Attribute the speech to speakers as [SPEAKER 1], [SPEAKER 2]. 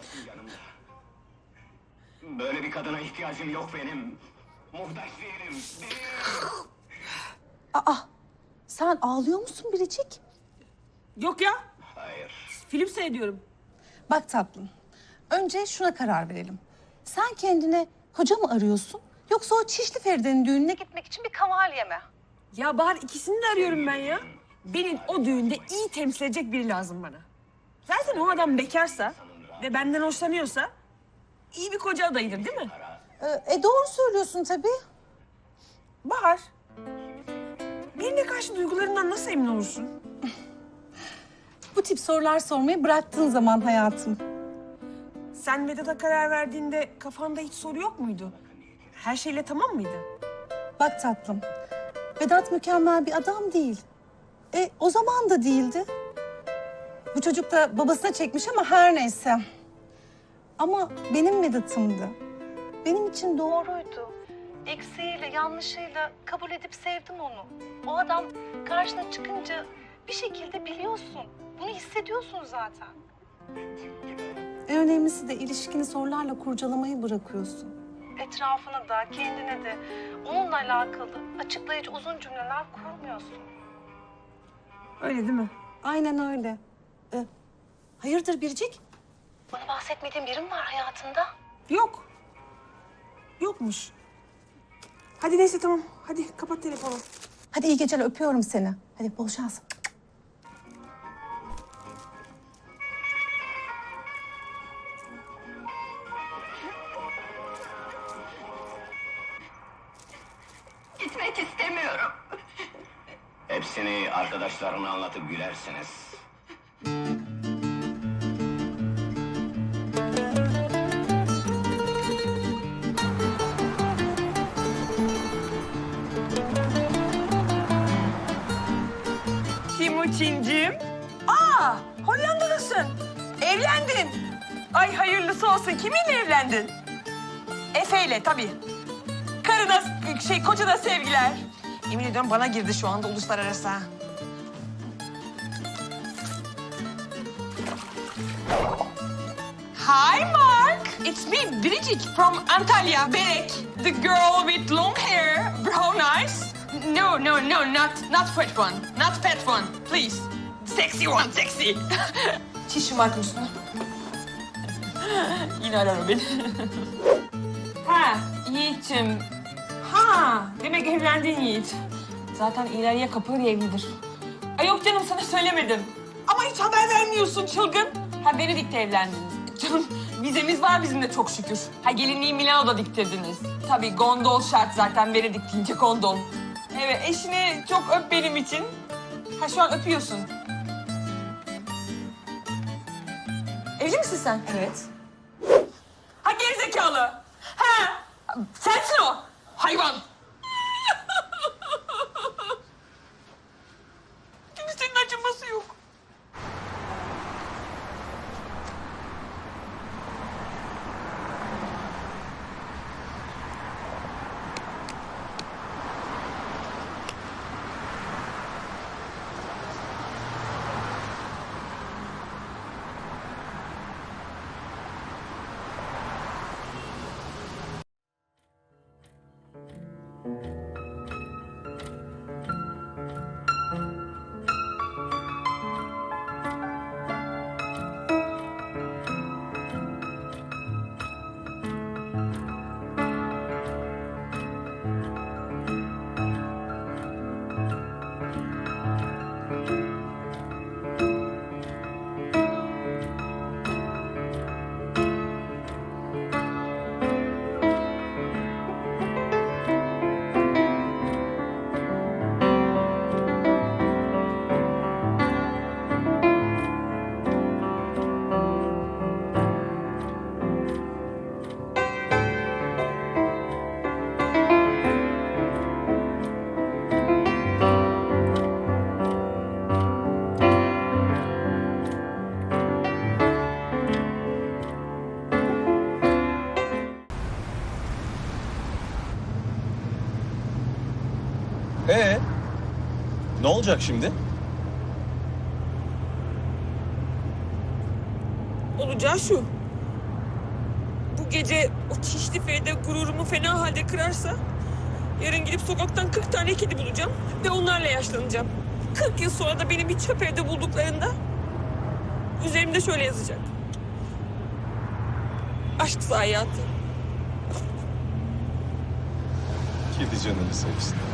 [SPEAKER 1] olmasın yanımda. Böyle bir kadına ihtiyacım yok benim. Muhtaç değilim. Değilim.
[SPEAKER 2] Aa, sen ağlıyor musun Biricik?
[SPEAKER 3] Yok ya.
[SPEAKER 1] Hayır.
[SPEAKER 3] Film seyrediyorum.
[SPEAKER 2] Bak tatlım, önce şuna karar verelim. Sen kendine koca mı arıyorsun? Yoksa o Çişli Feride'nin düğününe gitmek için bir kavalye mi?
[SPEAKER 3] Ya Bahar ikisini de arıyorum ben ya. Benim o düğünde iyi temsil edecek biri lazım bana. Zaten o adam bekarsa ve benden hoşlanıyorsa iyi bir koca adayıdır değil mi?
[SPEAKER 2] Ee, e doğru söylüyorsun tabii.
[SPEAKER 3] Bahar, birine karşı duygularından nasıl emin olursun?
[SPEAKER 2] Bu tip sorular sormayı bıraktığın zaman hayatım.
[SPEAKER 3] Sen Vedat'a karar verdiğinde kafanda hiç soru yok muydu? Her şeyle tamam mıydı?
[SPEAKER 2] Bak tatlım, Vedat mükemmel bir adam değil. E o zaman da değildi. Bu çocuk da babasına çekmiş ama her neyse. Ama benim Vedat'ımdı. Benim için doğruydu. Eksiğiyle, yanlışıyla kabul edip sevdim onu. O adam karşına çıkınca bir şekilde biliyorsun. Bunu hissediyorsun zaten. En önemlisi de ilişkini sorularla kurcalamayı bırakıyorsun. Etrafına da, kendine de onunla alakalı açıklayıcı uzun cümleler kurmuyorsun.
[SPEAKER 3] Öyle değil mi?
[SPEAKER 2] Aynen öyle. Ee, hayırdır Biricik? Bana bahsetmediğin biri mi var hayatında?
[SPEAKER 3] Yok. Yokmuş. Hadi neyse tamam. Hadi kapat telefonu.
[SPEAKER 2] Hadi iyi geceler öpüyorum seni. Hadi bol şans.
[SPEAKER 1] Gitmek istemiyorum. Hepsini arkadaşlarına anlatıp gülersiniz.
[SPEAKER 3] Timuçin'cim. Aa, Hollanda'dasın. Evlendin. Ay hayırlısı olsun. Kiminle evlendin? Efe'yle tabii. Karına, şey kocana sevgiler. Yemin ediyorum bana girdi şu anda uluslararası. Hi Mark, it's me Bridget from Antalya, Berek. The girl with long hair. No, no, no, not not fat one, not fat one, please. Sexy one, sexy. Çiş üstüne. Yine arar o beni. ha, Yiğit'im. Ha, demek evlendin Yiğit. Zaten ileriye kapılır evlidir. Ay yok canım sana söylemedim. Ama hiç haber vermiyorsun çılgın. Ha Venedik'te evlendiniz. Canım vizemiz var bizim de çok şükür. Ha gelinliği Milano'da diktirdiniz. Tabii gondol şart zaten Venedik deyince gondol. Evet eşini çok öp benim için. Ha şu an öpüyorsun. Evli misin sen? Evet. Ha gerizekalı. Ha sensin o. Hayvan.
[SPEAKER 4] Ne olacak şimdi?
[SPEAKER 3] Olacağı şu. bu gece o çişli Feride gururumu fena halde kırarsa... ...yarın gidip sokaktan 40 tane kedi bulacağım ve onlarla yaşlanacağım. 40 yıl sonra da beni bir çöp evde bulduklarında... ...üzerimde şöyle yazacak. Aşk hayatı.
[SPEAKER 4] Kedi canını sevsin.